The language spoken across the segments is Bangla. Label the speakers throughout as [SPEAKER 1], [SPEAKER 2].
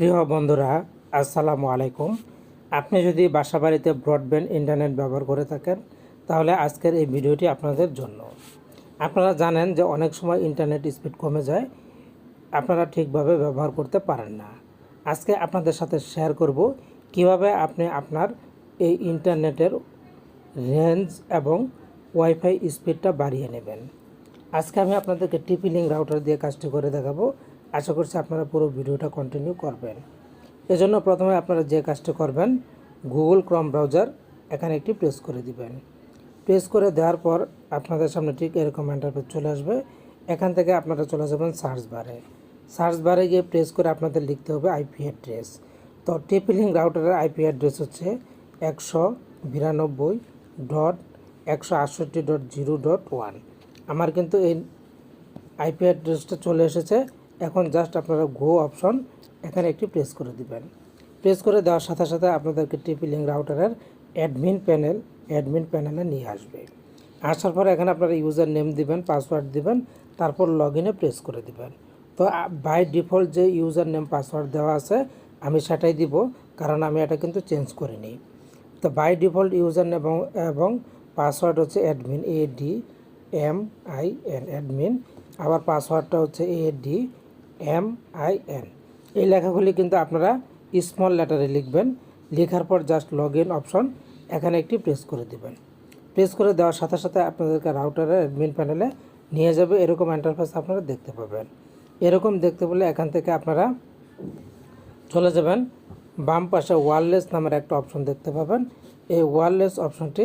[SPEAKER 1] প্রিয় বন্ধুরা, আসসালামু আলাইকুম। আপনি যদি বাসা বাড়িতে ব্রডব্যান্ড ইন্টারনেট ব্যবহার করে থাকেন, তাহলে আজকের এই ভিডিওটি আপনাদের জন্য। আপনারা জানেন যে অনেক সময় ইন্টারনেট স্পিড কমে যায়, আপনারা ঠিকভাবে ব্যবহার করতে পারেন না। আজকে আপনাদের সাথে শেয়ার করব কীভাবে আপনি আপনার এই ইন্টারনেটের রেঞ্জ এবং ওয়াইফাই স্পিডটা বাড়িয়ে নেবেন। আজকে আমি আপনাদেরকে টিপি রাউটার দিয়ে কাজটি করে দেখাবো। আশা করছি আপনারা পুরো ভিডিওটা কন্টিনিউ করবেন। এজন্য প্রথমে আপনারা যে কাজটি করবেন গুগল ক্রম ব্রাউজার এখানে একটি প্রেস করে দিবেন। প্রেস করে দেওয়ার পর আপনাদের সামনে ঠিক এরকম ইন্টারফেস চলে আসবে। এখান থেকে আপনারা চলে যাবেন সার্চ বারে সার্চ বারে গিয়ে প্রেস করে আপনাদের লিখতে হবে আইপি অ্যাড্রেস তো টিপি লিঙ্ক রাউটারের আইপি অ্যাড্রেস হচ্ছে একশো বিরানব্বই ডট একশো আটষট্টি ডট জিরো ডট ওয়ান আমার কিন্তু এই আইপি অ্যাড্রেসটা চলে এসেছে এখন জাস্ট আপনারা গো অপশন এখানে একটি প্রেস করে দিবেন। প্রেস করে দেওয়ার সাথে সাথে আপনাদেরকে টিপি লিঙ্ক রাউটারের অ্যাডমিন প্যানেল অ্যাডমিন প্যানেলে নিয়ে আসবে। আসার পরে এখানে আপনারা ইউজার নেম দিবেন পাসওয়ার্ড দিবেন, তারপর লগ প্রেস করে দিবেন। তো বাই ডিফল্ট যে ইউজার নেম পাসওয়ার্ড দেওয়া আছে, আমি সেটাই দিব, কারণ আমি এটা কিন্তু চেঞ্জ করিনি। তো বাই ডিফল্ট ইউজার নেম এবং পাসওয়ার্ড হচ্ছে admin A D M I N admin আবার পাসওয়ার্ডটা হচ্ছে A D M I N এই লেখাগুলি কিন্তু আপনারা স্মল লেটারে লিখবেন, লেখার পর জাস্ট লগ ইন অপশন এখানে একটি প্রেস করে দিবেন। প্রেস করে দেওয়ার সাথে সাথে আপনাদেরকে রাউটারের অ্যাডমিন প্যানেলে নিয়ে যাবে, এরকম ইন্টারফেস আপনারা দেখতে পাবেন। এরকম দেখতে পেলে এখান থেকে আপনারা চলে যাবেন, বাম পাশে ওয়ারলেস নামের একটা অপশন দেখতে পাবেন। এই ওয়ারলেস অপশনটি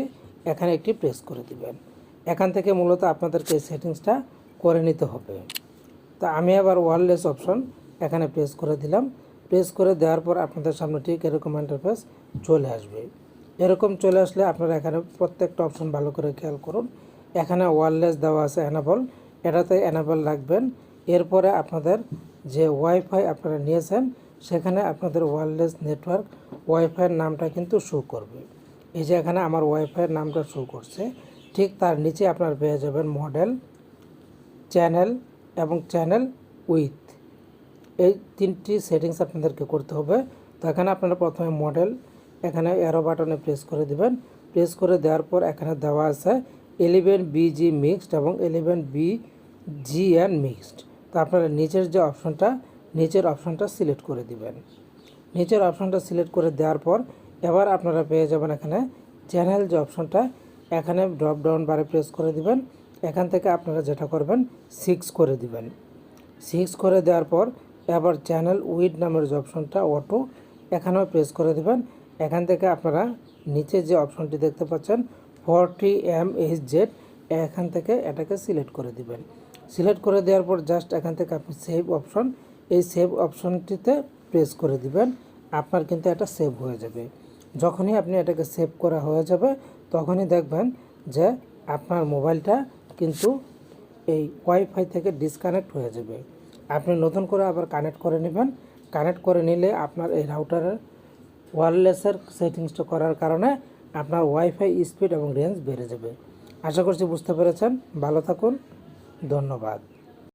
[SPEAKER 1] এখানে একটি প্রেস করে দিবেন। এখান থেকে মূলত আপনাদেরকে এই সেটিংসটা করে নিতে হবে। তা আমি আবার ওয়ারলেস অপশন এখানে প্রেস করে দিলাম। প্রেস করে দেওয়ার পর আপনাদের সামনে ঠিক এরকম ইন্টারফেস চলে আসবে। এরকম চলে আসলে আপনারা এখানে প্রত্যেকটা অপশন ভালো করে খেয়াল করুন। এখানে ওয়ারলেস দেওয়া আছে অ্যানাবল এটাতে অ্যানাবল রাখবেন। এরপরে আপনাদের যে ওয়াইফাই আপনারা নিয়েছেন, সেখানে আপনাদের ওয়্যারলেস নেটওয়ার্ক ওয়াইফাইয়ের নামটা কিন্তু শো করবে। এই যে এখানে আমার ওয়াইফাইয়ের নামটা শো করছে। ঠিক তার নিচে আপনার পেয়ে যাবেন মডেল চ্যানেল এবং চ্যানেল উইথ এই তিনটি সেটিংস আপনাদেরকে করতে হবে। তো এখানে আপনারা প্রথমে মডেল এখানে অ্যারো বাটনে প্রেস করে দিবেন। প্রেস করে দেওয়ার পর এখানে দেওয়া আছে এলিভেন বিজি মিক্সড এবং eleven B G and mixed তো আপনারা নিচের যে অপশনটা নিচের অপশনটা সিলেক্ট করে দিবেন। নিচের অপশনটা সিলেক্ট করে দেওয়ার পর এবার আপনারা পেয়ে যাবেন এখানে চ্যানেল যে অপশনটা এখানে ড্রপ ডাউন বারে প্রেস করে দিবেন। এখান থেকে আপনারা যেটা করবেন সিক্স করে দিবেন। সিক্স করে দেওয়ার পর, এবার চ্যানেল উইড নামের যে অপশনটা অটো এখানেও প্রেস করে দেবেন। এখান থেকে আপনারা নিচে যে অপশনটি দেখতে পাচ্ছেন ফর্টি এম এইচ জেড এখান থেকে এটাকে সিলেক্ট করে দিবেন। সিলেক্ট করে দেওয়ার পর জাস্ট এখান থেকে আপনি সেভ অপশন এই সেভ অপশনটিতে প্রেস করে দিবেন। আপনার কিন্তু এটা সেভ হয়ে যাবে। যখনই আপনি এটাকে সেভ করা হয়ে যাবে, তখনই দেখবেন যে আপনার মোবাইলটা কিন্তু এই ওয়াইফাই থেকে ডিসকানেক্ট হয়ে যাবে। আপনি নতুন করে আবার কানেক্ট করে নেবেন। কানেক্ট করে নিলে আপনার এই রাউটারের ওয়ারলেসের সেটিংসটা করার কারণে আপনার ওয়াইফাই স্পিড এবং রেঞ্জ বেড়ে যাবে। আশা করছি বুঝতে পেরেছেন। ভালো থাকুন। ধন্যবাদ।